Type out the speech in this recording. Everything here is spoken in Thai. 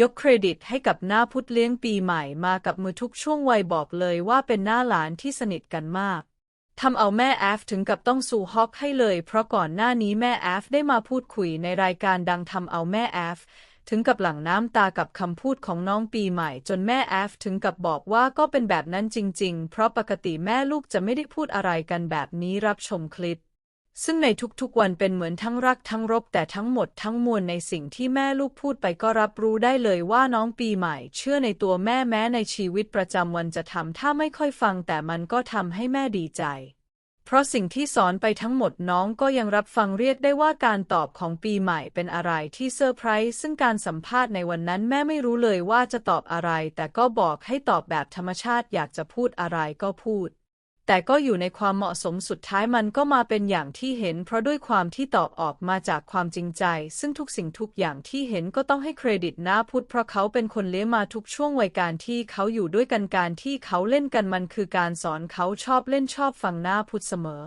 ยกเครดิตให้กับหน้าพุทธเลี้ยงปีใหม่มากับมือทุกช่วงวัยบอกเลยว่าเป็นหน้าหลานที่สนิทกันมากทำเอาแม่แอฟถึงกับต้องสู่ฮอกให้เลย เพราะก่อนหน้านี้แม่แอฟได้มาพูดคุยในรายการดังทำเอาแม่แอฟถึงกับหลั่งน้ำตากับคำพูดของน้องปีใหม่ จนแม่แอฟถึงกับบอกว่าก็เป็นแบบนั้นจริง ๆ เพราะปกติแม่ลูกจะไม่ได้พูดอะไรกันแบบนี้รับชมคลิป ซึ่งในทุกๆวันเป็นเหมือนทั้งรักทั้งรบแต่ทั้งหมดทั้งมวลในสิ่งที่แม่ลูกพูดไปก็รับรู้ได้เลยว่าน้องปีใหม่ เชื่อในตัวแม่แม้ในชีวิตประจำวันจะทำถ้าไม่ค่อยฟังแต่มันก็ทำให้แม่ดีใจ เพราะสิ่งที่สอนไปทั้งหมดน้องก็ยังรับฟังเรียกได้ว่าการตอบของปีใหม่เป็นอะไรที่เซอร์ไพรส์ซึ่งการสัมภาษณ์ในวันนั้นแม่ไม่รู้เลยว่าจะตอบอะไร แต่ก็บอกให้ตอบแบบธรรมชาติอยากจะพูดอะไรก็พูด แต่ก็อยู่ในความเหมาะสมสุดท้ายมันก็มาเป็นอย่างที่เห็น เพราะด้วยความที่ตอบออกมาจากความจริงใจ ซึ่งทุกสิ่งทุกอย่างที่เห็นก็ต้องให้เครดิตนะพุทธเพราะเขาเป็นคนเลี้ยงมาทุกช่วงวัยการที่เขาอยู่ด้วยกันการที่เขาเล่นกันมันคือการสอนเขาชอบเล่นชอบฟังหน้าพุทธเสมอ